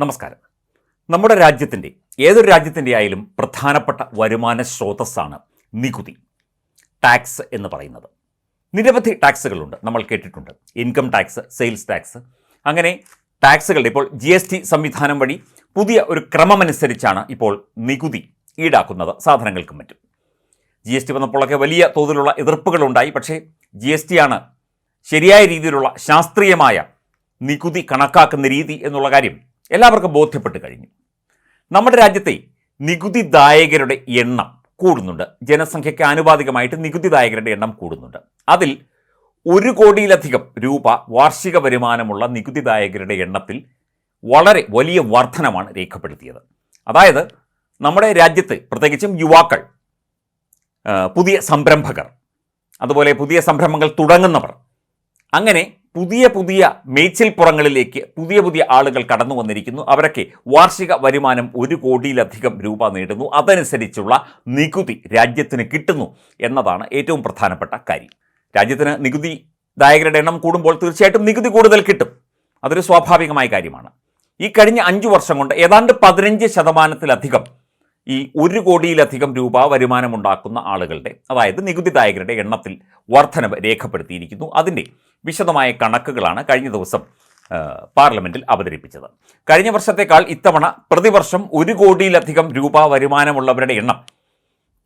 നമസ്കാരം. നമ്മുടെ രാജ്യത്തിന്റെ ഏതൊരു രാജ്യത്തിന്റെ ആയാലും പ്രധാനപ്പെട്ട വരുമാന സ്രോതസ്സാണ് നികുതി ടാക്സ് എന്ന് പറയുന്നത്. നിരവധി ടാക്സുകളുണ്ട് നമ്മൾ കേട്ടിട്ടുണ്ട്. Income tax sales tax. അങ്ങനെ ടാക്സുകളുടെ ഇപ്പോൾ ജി എസ് ടി സംവിധാനം വഴി പുതിയ ഒരു ക്രമമനുസരിച്ചാണ് ഇപ്പോൾ നികുതി ഈടാക്കുന്നത് സാധനങ്ങൾക്കും മറ്റും. ജി എസ് ടി വന്നപ്പോഴൊക്കെ വലിയ തോതിലുള്ള എതിർപ്പുകളുണ്ടായി പക്ഷേ ജി എസ് ടി ആണ് ശരിയായ രീതിയിലുള്ള ശാസ്ത്രീയമായ നികുതി കണക്കാക്കുന്ന രീതി എന്നുള്ള കാര്യം എല്ലാവർക്കും ബോധ്യപ്പെട്ട് കഴിഞ്ഞു. നമ്മുടെ രാജ്യത്തെ നികുതിദായകരുടെ എണ്ണം കൂടുന്നുണ്ട്. ജനസംഖ്യയ്ക്ക് ആനുപാതികമായിട്ട് നികുതിദായകരുടെ എണ്ണം കൂടുന്നുണ്ട്. അതിൽ ഒരു കോടിയിലധികം രൂപ വാർഷിക വരുമാനമുള്ള നികുതിദായകരുടെ എണ്ണത്തിൽ വളരെ വലിയ വർധനമാണ് രേഖപ്പെടുത്തിയത്. അതായത് നമ്മുടെ രാജ്യത്ത് പ്രത്യേകിച്ചും യുവാക്കൾ പുതിയ സംരംഭകർ അതുപോലെ പുതിയ സംരംഭങ്ങൾ തുടങ്ങുന്നവർ അങ്ങനെ പുതിയ പുതിയ മേച്ചിൽപ്പുറങ്ങളിലേക്ക് പുതിയ പുതിയ ആളുകൾ കടന്നു വന്നിരിക്കുന്നു. അവരൊക്കെ വാർഷിക വരുമാനം ഒരു കോടിയിലധികം രൂപ നേടുന്നു. അതനുസരിച്ചുള്ള നികുതി രാജ്യത്തിന് കിട്ടുന്നു എന്നതാണ് ഏറ്റവും പ്രധാനപ്പെട്ട കാര്യം. രാജ്യത്തിന് നികുതി ദായകരുടെ എണ്ണം കൂടുമ്പോൾ തീർച്ചയായിട്ടും നികുതി കൂടുതൽ കിട്ടും. അതൊരു സ്വാഭാവികമായ കാര്യമാണ്. ഈ കഴിഞ്ഞ അഞ്ചു വർഷം കൊണ്ട് ഏതാണ്ട് പതിനഞ്ച് ശതമാനത്തിലധികം ഈ ഒരു കോടിയിലധികം രൂപ വരുമാനമുണ്ടാക്കുന്ന ആളുകളുടെ അതായത് നികുതിദായകരുടെ എണ്ണത്തിൽ വർധനവ് രേഖപ്പെടുത്തിയിരിക്കുന്നു. അതിന്റെ വിശദമായ കണക്കുകളാണ് കഴിഞ്ഞ ദിവസം പാർലമെന്റിൽ അവതരിപ്പിച്ചത്. കഴിഞ്ഞ വർഷത്തേക്കാൾ ഇത്തവണ പ്രതിവർഷം ഒരു കോടിയിലധികം രൂപ വരുമാനമുള്ളവരുടെ എണ്ണം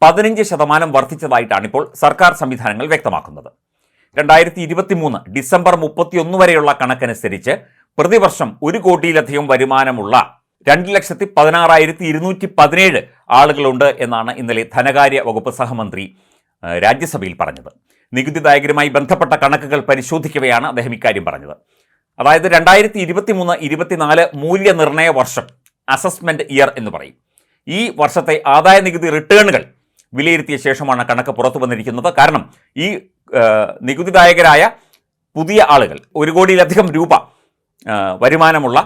പതിനഞ്ച് ശതമാനം വർദ്ധിച്ചതായിട്ടാണ് ഇപ്പോൾ സർക്കാർ സംവിധാനങ്ങൾ വ്യക്തമാക്കുന്നത്. രണ്ടായിരത്തി ഇരുപത്തി മൂന്ന് ഡിസംബർ മുപ്പത്തിയൊന്ന് വരെയുള്ള കണക്കനുസരിച്ച് പ്രതിവർഷം ഒരു കോടിയിലധികം വരുമാനമുള്ള രണ്ട് ലക്ഷത്തി പതിനാറായിരത്തി ഇരുന്നൂറ്റി പതിനേഴ് ആളുകളുണ്ട് എന്നാണ് ഇന്നലെ ധനകാര്യ വകുപ്പ് സഹമന്ത്രി രാജ്യസഭയിൽ പറഞ്ഞത്. നികുതിദായകരുമായി ബന്ധപ്പെട്ട കണക്കുകൾ പരിശോധിക്കവെയാണ് അദ്ദേഹം ഇക്കാര്യം പറഞ്ഞത്. അതായത് രണ്ടായിരത്തി ഇരുപത്തി മൂന്ന് ഇരുപത്തിനാല് മൂല്യനിർണയ വർഷം അസസ്മെന്റ് ഇയർ എന്ന് പറയും. ഈ വർഷത്തെ ആദായ നികുതി റിട്ടേണുകൾ വിലയിരുത്തിയ ശേഷമാണ് കണക്ക് പുറത്തു വന്നിരിക്കുന്നത്. കാരണം ഈ നികുതിദായകരായ പുതിയ ആളുകൾ ഒരു കോടിയിലധികം രൂപ വരുമാനമുള്ള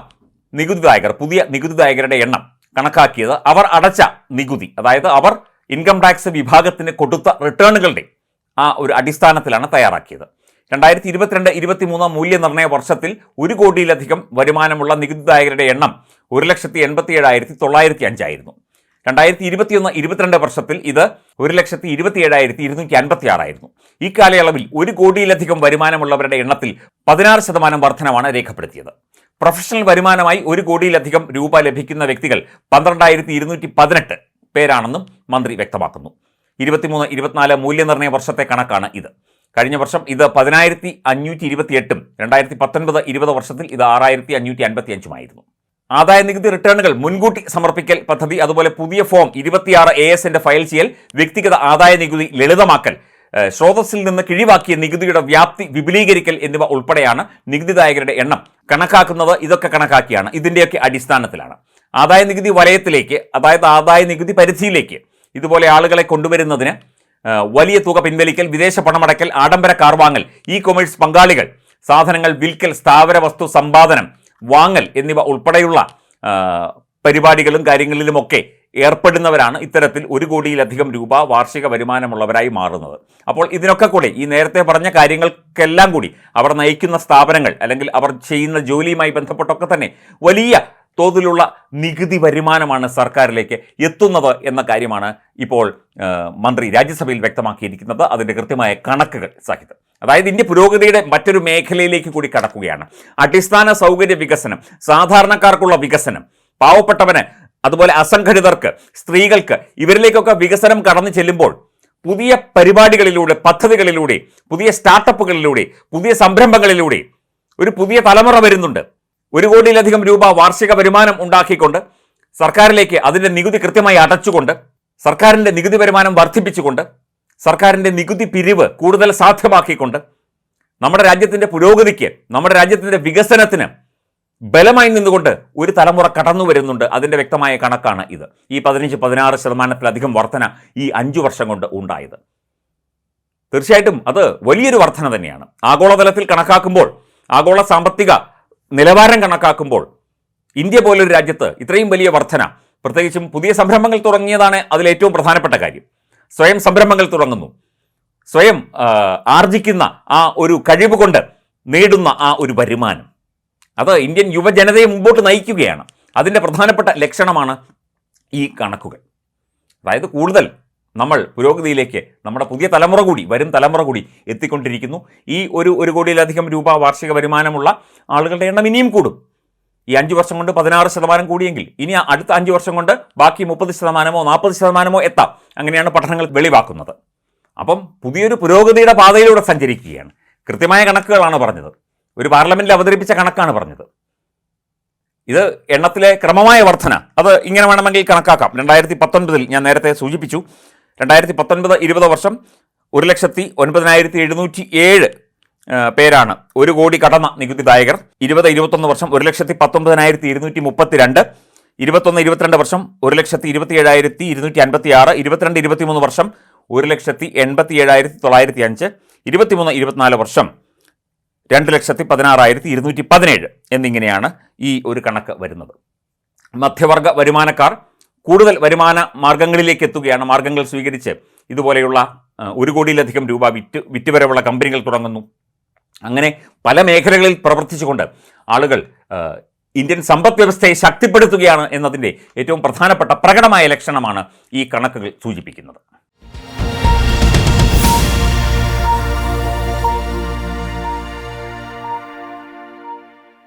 നികുതിദായകർ പുതിയ നികുതിദായകരുടെ എണ്ണം കണക്കാക്കിയത് അവർ അടച്ച നികുതി. അതായത് അവർ ഇൻകം ടാക്സ് വിഭാഗത്തിന് കൊടുത്ത റിട്ടേണുകളുടെ ആ ഒരു അടിസ്ഥാനത്തിലാണ് തയ്യാറാക്കിയത്. രണ്ടായിരത്തി ഇരുപത്തിരണ്ട് ഇരുപത്തിമൂന്ന് മൂല്യനിർണയ വർഷത്തിൽ ഒരു കോടിയിലധികം വരുമാനമുള്ള നികുതിദായകരുടെ എണ്ണം ഒരു ലക്ഷത്തി എൺപത്തി ഏഴായിരത്തി തൊള്ളായിരത്തി അഞ്ചായിരുന്നു രണ്ടായിരത്തി ഇരുപത്തിയൊന്ന് ഇരുപത്തിരണ്ട് വർഷത്തിൽ ഇത് ഒരു ലക്ഷത്തി ഇരുപത്തി ഏഴായിരത്തി ഇരുന്നൂറ്റി അൻപത്തി ആറായിരുന്നു ഈ കാലയളവിൽ ഒരു കോടിയിലധികം വരുമാനമുള്ളവരുടെ എണ്ണത്തിൽ പതിനാറ് ശതമാനം വർധനമാണ് രേഖപ്പെടുത്തിയത്. പ്രൊഫഷണൽ വരുമാനമായി ഒരു കോടിയിലധികം രൂപ ലഭിക്കുന്ന വ്യക്തികൾ പന്ത്രണ്ടായിരത്തി ഇരുന്നൂറ്റി പതിനെട്ട് പേരാണെന്നും മന്ത്രി വ്യക്തമാക്കുന്നു. ഇരുപത്തിമൂന്ന് ഇരുപത്തിനാല് മൂല്യനിർണയ വർഷത്തെ കണക്കാണ് ഇത്. കഴിഞ്ഞ വർഷം ഇത് പതിനായിരത്തി അഞ്ഞൂറ്റി ഇരുപത്തിയെട്ടും രണ്ടായിരത്തി പത്തൊൻപത് ഇരുപത് വർഷത്തിൽ ഇത് ആറായിരത്തി അഞ്ഞൂറ്റി അൻപത്തി അഞ്ചുമായിരുന്നു ആദായ നികുതി റിട്ടേണുകൾ മുൻകൂട്ടി സമർപ്പിക്കൽ പദ്ധതി അതുപോലെ പുതിയ ഫോം ഇരുപത്തിയാറ് എ എസിന്റെ ഫയൽ ചെയ്യൽ വ്യക്തിഗത ആദായ നികുതി ലളിതമാക്കൽ സ്രോതസ്സിൽ നിന്ന് കിഴിവാക്കിയ നികുതിയുടെ വ്യാപ്തി വിപുലീകരിക്കൽ എന്നിവ ഉൾപ്പെടെയാണ് നികുതിദായകരുടെ എണ്ണം. കണക്കാക്കുന്നത് ഇതൊക്കെ കണക്കാക്കിയാണ്. ഇതിന്റെയൊക്കെ അടിസ്ഥാനത്തിലാണ്. ആദായ നികുതി വലയത്തിലേക്ക് അതായത് ആദായ നികുതി പരിധിയിലേക്ക് ഇതുപോലെ ആളുകളെ കൊണ്ടുവരുന്നതിന് വലിയ തുക പിൻവലിക്കൽ വിദേശ പണമടക്കൽ ആഡംബര കാർ വാങ്ങൽ ഇ കൊമേഴ്സ് പങ്കാളികൾ സാധനങ്ങൾ വിൽക്കൽ സ്ഥാവര വസ്തു സമ്പാദനം വാങ്ങൽ എന്നിവ ഉൾപ്പെടെയുള്ള പരിപാടികളും കാര്യങ്ങളിലുമൊക്കെ ഏർപ്പെടുന്നവരാണ് ഇത്തരത്തിൽ ഒരു കോടിയിലധികം രൂപ വാർഷിക വരുമാനമുള്ളവരായി മാറുന്നത്. അപ്പോൾ ഇതിനൊക്കെ കൂടി ഈ നേരത്തെ പറഞ്ഞ കാര്യങ്ങൾക്കെല്ലാം കൂടി അവർ നയിക്കുന്ന സ്ഥാപനങ്ങൾ അല്ലെങ്കിൽ അവർ ചെയ്യുന്ന ജോലിയുമായി ബന്ധപ്പെട്ടൊക്കെ തന്നെ വലിയ തോതിലുള്ള നികുതി വരുമാനമാണ് സർക്കാരിലേക്ക് എത്തുന്നത് എന്ന കാര്യമാണ് ഇപ്പോൾ മന്ത്രി രാജ്യസഭയിൽ വ്യക്തമാക്കിയിരിക്കുന്നത്. അതിന്റെ കൃത്യമായ കണക്കുകൾ സഹിതം. അതായത് ഇന്ത്യ പുരോഗതിയുടെ മറ്റൊരു മേഖലയിലേക്ക് കൂടി കടക്കുകയാണ്. അടിസ്ഥാന സൗകര്യ വികസനം സാധാരണക്കാർക്കുള്ള വികസനം പാവപ്പെട്ടവന് അതുപോലെ അസംഘടിതർക്ക് സ്ത്രീകൾക്ക് ഇവരിലേക്കൊക്കെ വികസനം കടന്നു ചെല്ലുമ്പോൾ പുതിയ പരിപാടികളിലൂടെ പദ്ധതികളിലൂടെ പുതിയ സ്റ്റാർട്ടപ്പുകളിലൂടെ പുതിയ സംരംഭങ്ങളിലൂടെ ഒരു പുതിയ തലമുറ വരുന്നുണ്ട്. ഒരു കോടിയിലധികം രൂപ വാർഷിക വരുമാനം ഉണ്ടാക്കിക്കൊണ്ട് സർക്കാരിലേക്ക് അതിന്റെ നികുതി കൃത്യമായി അടച്ചുകൊണ്ട് സർക്കാരിന്റെ നികുതി വരുമാനം വർദ്ധിപ്പിച്ചുകൊണ്ട് സർക്കാരിന്റെ നികുതി പിരിവ് കൂടുതൽ സാധ്യമാക്കിക്കൊണ്ട് നമ്മുടെ രാജ്യത്തിന്റെ പുരോഗതിക്ക് നമ്മുടെ രാജ്യത്തിന്റെ വികസനത്തിന് ബലമായി നിന്നുകൊണ്ട് ഒരു തലമുറ കടന്നു വരുന്നുണ്ട്. അതിന്റെ വ്യക്തമായ കണക്കാണ് ഇത്. ഈ പതിനഞ്ച് പതിനാറ് ശതമാനത്തിലധികം വർധന ഈ അഞ്ചു വർഷം കൊണ്ട് ഉണ്ടായത്. തീർച്ചയായിട്ടും അത് വലിയൊരു വർധന തന്നെയാണ്. ആഗോളതലത്തിൽ കണക്കാക്കുമ്പോൾ ആഗോള സാമ്പത്തിക നിലവാരം കണക്കാക്കുമ്പോൾ ഇന്ത്യ പോലൊരു രാജ്യത്ത് ഇത്രയും വലിയ വർധന പ്രത്യേകിച്ചും പുതിയ സംരംഭങ്ങൾ തുടങ്ങിയതാണ് അതിലേറ്റവും പ്രധാനപ്പെട്ട കാര്യം. സ്വയം സംരംഭങ്ങൾ തുടങ്ങുന്നു. സ്വയം ആർജിക്കുന്ന ആ ഒരു കഴിവ് കൊണ്ട് നേടുന്ന ആ ഒരു വരുമാനം. അത് ഇന്ത്യൻ യുവജനതയെ മുമ്പോട്ട് നയിക്കുകയാണ്. അതിന്റെ പ്രധാനപ്പെട്ട ലക്ഷണമാണ് ഈ കണക്കുകൾ. അതായത് കൂടുതൽ നമ്മൾ പുരോഗതിയിലേക്ക് നമ്മുടെ പുതിയ തലമുറ കൂടി വരും തലമുറ കൂടി എത്തിക്കൊണ്ടിരിക്കുന്നു. ഈ ഒരു ഒരു കോടിയിലധികം രൂപ വാർഷിക വരുമാനമുള്ള ആളുകളുടെ എണ്ണം ഇനിയും കൂടും. ഈ അഞ്ച് വർഷം കൊണ്ട് പതിനാറ് ശതമാനം കൂടിയെങ്കിൽ ഇനി അടുത്ത അഞ്ച് വർഷം കൊണ്ട് ബാക്കി മുപ്പത് ശതമാനമോ നാൽപ്പത് ശതമാനമോ എത്താം. അങ്ങനെയാണ് പഠനങ്ങൾ വെളിവാക്കുന്നത്. അപ്പം പുതിയൊരു പുരോഗതിയുടെ പാതയിലൂടെ സഞ്ചരിക്കുകയാണ്. കൃത്യമായ കണക്കുകളാണ് പറഞ്ഞത്. ഒരു പാർലമെന്റിൽ അവതരിപ്പിച്ച കണക്കാണ് പറഞ്ഞത്. ഇത് എണ്ണത്തിലെ ക്രമമായ വർധന. അത് ഇങ്ങനെ വേണമെങ്കിൽ കണക്കാക്കാം. രണ്ടായിരത്തി പത്തൊൻപതിൽ ഞാൻ നേരത്തെ സൂചിപ്പിച്ചു. രണ്ടായിരത്തി പത്തൊൻപത് ഇരുപത് വർഷം ഒരു ലക്ഷത്തി ഒൻപതിനായിരത്തി എഴുന്നൂറ്റി ഏഴ് പേരാണ്. ഒരു കോടി കടന്ന നികുതിദായകർ ഇരുപത് ഇരുപത്തൊന്ന് വർഷം ഒരു ലക്ഷത്തി പത്തൊമ്പതിനായിരത്തി ഇരുന്നൂറ്റി മുപ്പത്തിരണ്ട്. ഇരുപത്തൊന്ന് ഇരുപത്തിരണ്ട് വർഷം ഒരു ലക്ഷത്തി ഇരുപത്തി ഏഴായിരത്തി ഇരുന്നൂറ്റി അൻപത്തി ആറ് ഇരുപത്തിരണ്ട് ഇരുപത്തിമൂന്ന് വർഷം ഒരു ലക്ഷത്തി എൺപത്തി ഏഴായിരത്തി തൊള്ളായിരത്തി അഞ്ച്. ഇരുപത്തിമൂന്ന് ഇരുപത്തിനാല് വർഷം രണ്ട് ലക്ഷത്തി പതിനാറായിരത്തി ഇരുന്നൂറ്റി പതിനേഴ് എന്നിങ്ങനെയാണ് ഈ ഒരു കണക്ക് വരുന്നത്. മധ്യവർഗ വരുമാനക്കാർ കൂടുതൽ വരുമാന മാർഗങ്ങളിലേക്ക് എത്തുകയാണ്. മാർഗങ്ങൾ സ്വീകരിച്ച് ഇതുപോലെയുള്ള ഒരു കോടിയിലധികം രൂപ വിറ്റ് വിറ്റുവരവുള്ള കമ്പനികൾ തുടങ്ങുന്നു. അങ്ങനെ പല മേഖലകളിൽ പ്രവർത്തിച്ചുകൊണ്ട് ആളുകൾ ഇന്ത്യൻ സമ്പദ് വ്യവസ്ഥയെ ശക്തിപ്പെടുത്തുകയാണ് എന്നതിന്റെ ഏറ്റവും പ്രധാനപ്പെട്ട പ്രകടമായ ലക്ഷണമാണ് ഈ കണക്കുകൾ സൂചിപ്പിക്കുന്നത്.